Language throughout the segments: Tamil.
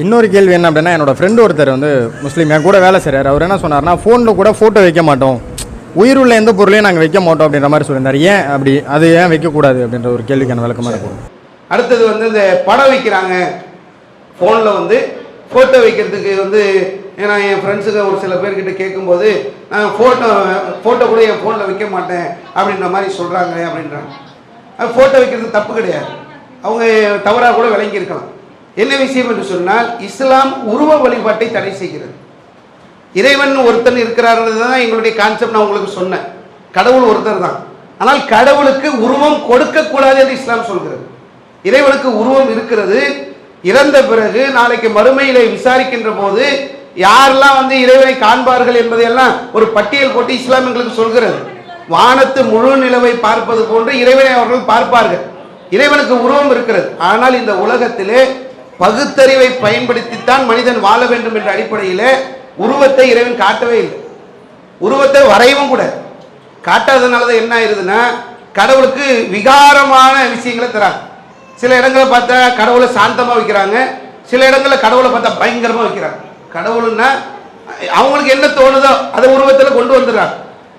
இன்னொரு கேள்வி என்ன அப்படின்னா என்னோட ஃப்ரெண்டு ஒருத்தர் வந்து முஸ்லீம் என் கூட வேலை செய்கிறார் அவர் என்ன சொன்னார்னா ஃபோனில் கூட ஃபோட்டோ வைக்க மாட்டோம். உயிருள்ள எந்த பொருளையும் நாங்கள் வைக்க மாட்டோம் அப்படின்ற மாதிரி சொல்லியிருந்தார். ஏன் அப்படி அது ஏன் வைக்கக்கூடாது அப்படின்ற ஒரு கேள்விக்கான விளக்கமாக இருக்கும் அடுத்தது வந்து இந்த படம் வைக்கிறாங்க. ஃபோனில் வந்து ஃபோட்டோ வைக்கிறதுக்கு வந்து ஏன்னா என் ஃப்ரெண்ட்ஸுங்க ஒரு சில பேர்கிட்ட கேட்கும்போது நான் ஃபோட்டோ ஃபோட்டோ கூட என் ஃபோனில் வைக்க மாட்டேன் அப்படின்ற மாதிரி சொல்கிறாங்க அப்படின்றாங்க. ஃபோட்டோ வைக்கிறது தப்பு கிடையாது. அவங்க தவறாக கூட விளங்கியிருக்கலாம். என்ன விஷயம் என்று சொன்னால் இஸ்லாம் உருவ வழிபாட்டை தடை செய்கிறது. இறைவன் ஒருத்தன் இருக்கிறாருன்றது தான் எங்களுடைய கான்செப்ட் நான் உங்களுக்கு சொன்னேன். கடவுள் ஒருத்தர் தான். ஆனால் கடவுளுக்கு உருவம் கொடுக்கக்கூடாது என்று இஸ்லாம் சொல்கிறது. இறைவனுக்கு உருவம் இருக்கிறது. இறந்த பிறகு நாளைக்கு மறுமையிலே விசாரிக்கின்ற போது யாரெல்லாம் வந்து இறைவனை காண்பார்கள் என்பதையெல்லாம் ஒரு பட்டியல் போட்டு இஸ்லாம் எங்களுக்கு சொல்கிறது. வானத்து முழு நிலவை பார்ப்பது போன்று இறைவனை அவர்கள் பார்ப்பார்கள். இறைவனுக்கு உருவம் இருக்கிறது. ஆனால் இந்த உலகத்திலே பகுத்தறிவை பயன்படுத்தித்தான் மனிதன் வாழ வேண்டும் என்ற அடிப்படையில் உருவத்தை இறைவன் காட்டவே இல்லை. உருவத்தை வரையவும் கூட. காட்டாததுனால தான் என்ன ஆயிருதுன்னா கடவுளுக்கு விகாரமான விஷயங்களை தராங்க. சில இடங்களை பார்த்தா கடவுளை சாந்தமாக வைக்கிறாங்க. சில இடங்களில் கடவுளை பார்த்தா பயங்கரமாக வைக்கிறாங்க. கடவுள்னா அவங்களுக்கு என்ன தோணுதோ அதை உருவத்தில் கொண்டு வந்துடுறாங்க.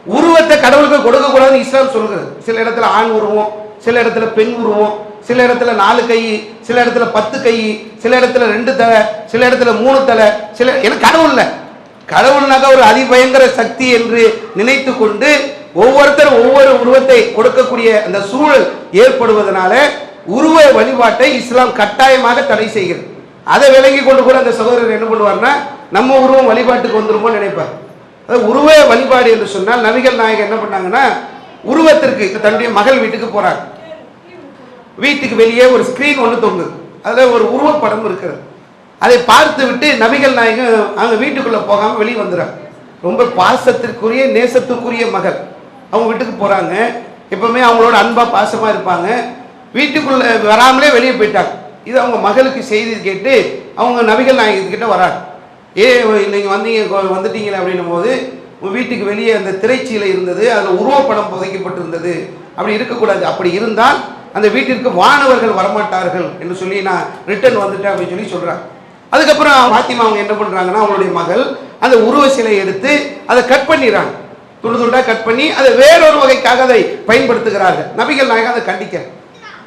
உருவத்தை கடவுளுக்கு கொடுக்கக்கூடாதுன்னு இஸ்லாம் சொல்கிறது சில இடத்துல ஆண் உருவம் சில இடத்துல பெண் உருவம் சில இடத்துல நாலு கை சில இடத்துல பத்து கை சில இடத்துல ரெண்டு தலை சில இடத்துல மூணு தலை சில எனக்கு கடவுள் இல்லை. கடவுள்னாக்க ஒரு அதிபயங்கர சக்தி என்று நினைத்து கொண்டு ஒவ்வொருத்தரும் ஒவ்வொரு உருவத்தை கொடுக்கக்கூடிய அந்த சூழல் ஏற்படுவதனால உருவ வழிபாட்டை இஸ்லாம் கட்டாயமாக தடை செய்கிறது. அதை விளங்கி கொண்டு கூட அந்த சகோதரர் என்ன பண்ணுவார்னா நம்ம உருவம் வழிபாட்டுக்கு வந்துருமோன்னு நினைப்பார். அதாவது உருவ வழிபாடு என்று சொன்னால் நபிகள் நாயகர் என்ன பண்ணாங்கன்னா உருவத்திற்கு தன்னுடைய மகள் வீட்டுக்கு போறாங்க. வீட்டுக்கு வெளியே ஒரு ஸ்கிரீன் ஒன்று தொங்கு. அதில் ஒரு உருவப்படம் இருக்கிறது. அதை பார்த்து விட்டு நபிகள் நாயகம் அவங்க வீட்டுக்குள்ளே போகாமல் வெளியே வந்துடுறாங்க. ரொம்ப பாசத்திற்குரிய நேசத்துக்குரிய மகள். அவங்க வீட்டுக்கு போகிறாங்க எப்பவுமே அவங்களோட அன்பாக பாசமாக இருப்பாங்க. வீட்டுக்குள்ளே வராமலே வெளியே போயிட்டாங்க. இது அவங்க மகளுக்கு செய்தி கேட்டு அவங்க நபிகள் நாயகத்துக்கிட்ட வராங்க. ஏ நீங்கள் வந்தீங்க வந்துட்டீங்களே அப்படின்னும் போது உங்கள் வீட்டுக்கு வெளியே அந்த திரைச்சீலை இருந்தது அதில் உருவப்படம் புதைக்கப்பட்டிருந்தது. அப்படி இருக்கக்கூடாது. அப்படி இருந்தால் அந்த வீட்டிற்கு வானவர்கள் வரமாட்டார்கள் என்று சொல்லி நான் ரிட்டர்ன் வந்துட்டேன் அப்படின்னு சொல்லி சொல்கிறாங்க அதுக்கப்புறம் பாத்திமா அவங்க என்ன பண்ணுறாங்கன்னா அவங்களுடைய மகள் அந்த உருவ சிலையை எடுத்து அதை கட் பண்ணிடுறாங்க. துண்டு துண்டாக கட் பண்ணி அதை வேறொரு வகைக்காக அதை பயன்படுத்துகிறார்கள். நபிகள் நாயகம் அதை கண்டிக்க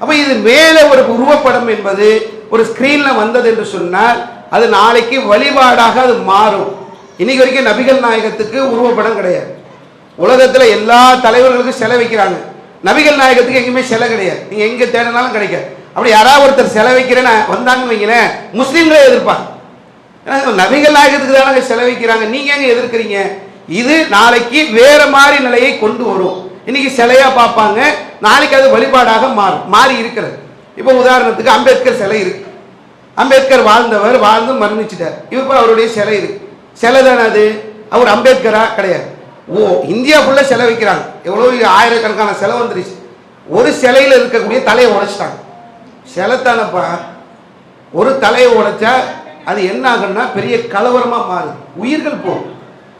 அப்போ இது மேலே ஒரு உருவப்படம் என்பது ஒரு ஸ்க்ரீனில் வந்தது என்று சொன்னால் அது நாளைக்கு வழிபாடாக அது மாறும். இன்னைக்கு வரைக்கும் நபிகள் நாயகத்துக்கு உருவப்படம் கிடையாது. உலகத்தில் எல்லா தலைவர்களுக்கும் செலவிக்கிறாங்க நபிகள் நாயகத்துக்கு எங்கேயுமே சிலை கிடையாது. நீங்கள் எங்கே தேடினாலும் கிடைக்காது. அப்படி யாராவது ஒருத்தர் சிலை வைக்கிறேன்னு வந்தாங்கன்னு வைங்களேன் முஸ்லீம்களே எதிர்ப்பாங்க. ஏன்னா, நபிகள் நாயகத்துக்கு தானே சிலை வைக்கிறாங்க. நீங்கள் எங்கே எதிர்க்கிறீங்க? இது நாளைக்கு வேற மாதிரி நிலையை கொண்டு வரும். இன்னைக்கு சிலையா பார்ப்பாங்க. நாளைக்கு அது வழிபாடாக மாறும். மாறி இருக்கிறது. இப்போ உதாரணத்துக்கு அம்பேத்கர் சிலை இருக்கு. அம்பேத்கர் வாழ்ந்தவர் வாழ்ந்து மரணிச்சிட்டார். இப்போ அவருடைய சிலை இருக்கு சிலை தானே அது? அவர் அம்பேத்கரா? கிடையாது. ஓ இந்தியா ஃபுல்லாக சிலை வைக்கிறாங்க எவ்வளோ ஆயிரக்கணக்கான சிலை வந்துருச்சு. ஒரு சிலையில் இருக்கக்கூடிய தலையை உடைச்சிட்டாங்க. சிலை ஒரு தலையை உடைச்சா அது என்ன ஆகும்னா பெரிய கலவரமாக மாறுது. உயிர்கள் போகும்.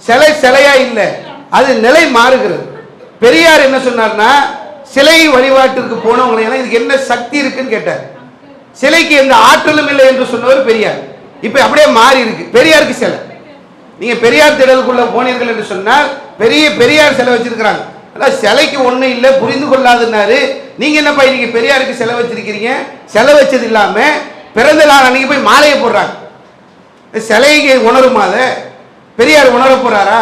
சிலை சிலையா இல்லை அது நிலை மாறுகிறது. பெரியார் என்ன சொன்னார்னா சிலை வழிபாட்டிற்கு போனவங்களை எல்லாம் இதுக்கு என்ன சக்தி இருக்குன்னு கேட்டார். சிலைக்கு எந்த ஆற்றலும் இல்லை என்று சொன்னவர் பெரியார். இப்போ அப்படியே மாறி இருக்கு. பெரியாருக்கு சிலை. நீங்க பெரியார் திடலுக்குள்ள போனீர்கள் என்று சொன்னால் பெரிய பெரியார் சிலை வச்சிருக்கிறாங்க. அதான் சிலைக்கு ஒன்றும் இல்லை புரிந்து கொள்ளாதுன்னாரு. நீங்க என்னப்பா இன்னைக்கு பெரியாருக்கு சிலை வச்சிருக்கிறீங்க? சிலை வச்சது இல்லாம பிறந்த நாள் அன்னைக்கு போய் மாலையை போடுறாங்க. சிலைக்கு உணருமா அதை பெரியார் உணர போறாரா?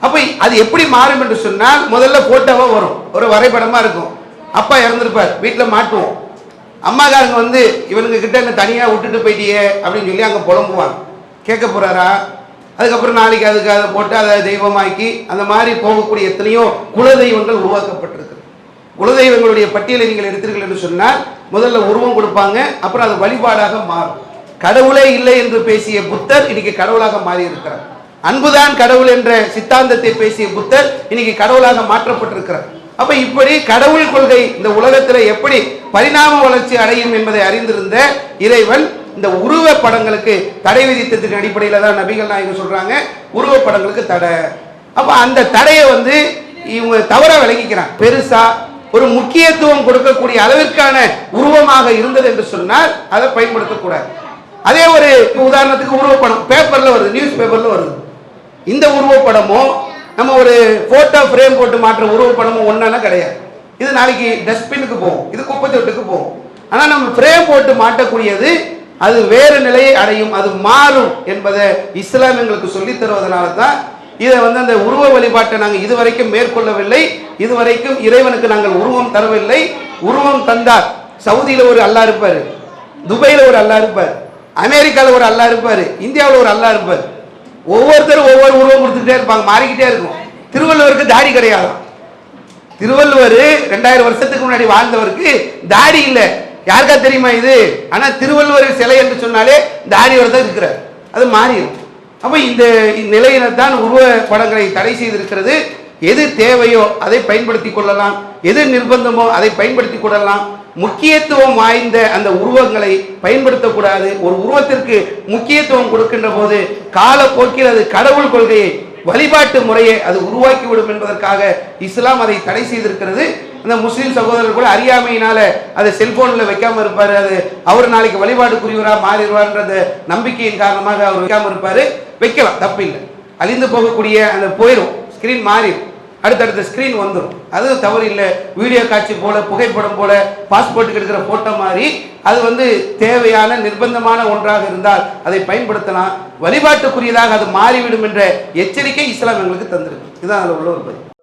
அப்ப அது எப்படி மாறும் என்று சொன்னால் முதல்ல போட்டோவா வரும். ஒரு வரைபடமா இருக்கும். அப்பா இறந்திருப்பார். வீட்டில் மாட்டுவோம். அம்மாக்காரங்க வந்து இவனுங்க கிட்ட என்ன தனியா விட்டுட்டு போயிட்டியே? அப்படின்னு சொல்லி அங்க புலம்புவாங்க. கேட்க போறாரா? அதுக்கப்புறம் நாளைக்கு அதுக்கு அதை போட்டு அதை தெய்வமாக்கி அந்த மாதிரி போகக்கூடிய எத்தனையோ குலதெய்வங்கள் உருவாக்கப்பட்டிருக்கு குலதெய்வங்களுடைய பட்டியலை நீங்கள் எடுத்தீர்கள் என்று சொன்னால் முதல்ல உருவம் கொடுப்பாங்க அப்புறம் அது வழிபாடாக மாறும். கடவுளே இல்லை என்று பேசிய புத்தர் இன்னைக்கு கடவுளாக மாறி இருக்கிறார் அன்புதான் கடவுள் என்ற சித்தாந்தத்தை பேசிய புத்தர் இன்னைக்கு கடவுளாக மாற்றப்பட்டிருக்கிறார். அப்ப இப்படி கடவுள் கொள்கை இந்த உலகத்தில் எப்படி பரிணாம வளர்ச்சி அடையும் என்பதை அறிந்திருந்த இறைவன் இந்த உருவ படங்களுக்கு தடை விதித்ததுக்கு அடிப்படையில் தான் நபிகள் நாயகம் சொல்கிறாங்க உருவ படங்களுக்கு தடை. அப்போ அந்த தடையை வந்து இவங்க தவற விளங்கிக்கிறாங்க. பெருசாக ஒரு முக்கியத்துவம் கொடுக்கக்கூடிய அளவிற்கான உருவமாக இருந்தது என்று சொன்னால் அதை பயன்படுத்தக்கூடாது. அதே ஒரு உதாரணத்துக்கு உருவப்படம் பேப்பரில் வருது நியூஸ் பேப்பரில் வருது. இந்த உருவப்படமும் நம்ம ஒரு ஃபோட்டோ ஃப்ரேம் போட்டு மாற்ற உருவப்படமும் ஒன்றானா கிடையாது. இது நாளைக்கு டஸ்ட்பினுக்கு போகும் இது குப்பை தொட்டுக்கு போகும் ஆனால் நம்ம ஃப்ரேம் போட்டு மாட்டக்கூடியது அது வேறு நிலையை அடையும் அது மாறும் என்பதை இஸ்லாம் எங்களுக்கு சொல்லித் தருவதனால தான் இதை வந்து அந்த உருவ வழிபாட்டை நாங்கள் இதுவரைக்கும் மேற்கொள்ளவில்லை. இதுவரைக்கும் இறைவனுக்கு நாங்கள் உருவம் தரவில்லை. உருவம் தந்தார். சவுதியில் ஒரு அல்லா இருப்பார். துபாயில் ஒரு அல்லாஹ் இருப்பார். அமெரிக்காவில் ஒரு அல்லாஹ் இருப்பார். இந்தியாவில் ஒரு அல்லா இருப்பார். ஒவ்வொருத்தரும் ஒவ்வொரு உருவம் கொடுத்துட்டே இருப்பாங்க. மாறிக்கிட்டே இருக்கும். திருவள்ளுவருக்கு தாடி கிடையாது திருவள்ளுவர் ரெண்டாயிரம் வருஷத்துக்கு முன்னாடி வாழ்ந்தவருக்கு தாடி இல்லை. யாருக்கா தெரியுமா இது? ஆனால் திருவள்ளுவர் சிலை என்று சொன்னாலே தாடியோட தான் இருக்கிறார். அது மாறிடும் அப்ப இந்த நிலையில உருவ படங்களை தடை செய்திருக்கிறது. எது தேவையோ அதை பயன்படுத்தி கொள்ளலாம். எது நிர்பந்தமோ அதை பயன்படுத்தி கொள்ளலாம். முக்கியத்துவம் வாய்ந்த அந்த உருவங்களை பயன்படுத்தக்கூடாது ஒரு உருவத்திற்கு முக்கியத்துவம் கொடுக்கின்ற போது காலப்போக்கில் அது கடவுள் கொள்கையை வழிபாட்டு முறையை அது உருவாக்கிவிடும் என்பதற்காக இஸ்லாம் அதை தடை செய்திருக்கிறது. அந்த முஸ்லீம் சகோதரர் கூட அறியாமையினால அதை செல்போனில் வைக்காம இருப்பாரு. அது அவர் நாளைக்கு வழிபாடுக்குரியவரா மாறிடுவார்ன்ற நம்பிக்கையின் காரணமாக அவர் வைக்காம இருப்பாரு. வைக்கலாம் தப்பில்லை. அழிந்து போகக்கூடிய அந்த போயிடும் ஸ்கிரீன் மாறிடும் அடுத்தடுத்த ஸ்கிரீன் வந்துடும் அது தவறு இல்லை. வீடியோ காட்சி போல புகைப்படம் போல பாஸ்போர்ட்டுக்கு எடுக்கிற போட்டோ மாதிரி அது வந்து தேவையான நிர்பந்தமான ஒன்றாக இருந்தால் அதை பயன்படுத்தலாம். வழிபாட்டுக்குரியதாக அது மாறிவிடும் என்ற எச்சரிக்கை இஸ்லாம் எங்களுக்கு தந்திருக்கு. இதுதான் அதில் உள்ள ஒரு பதில்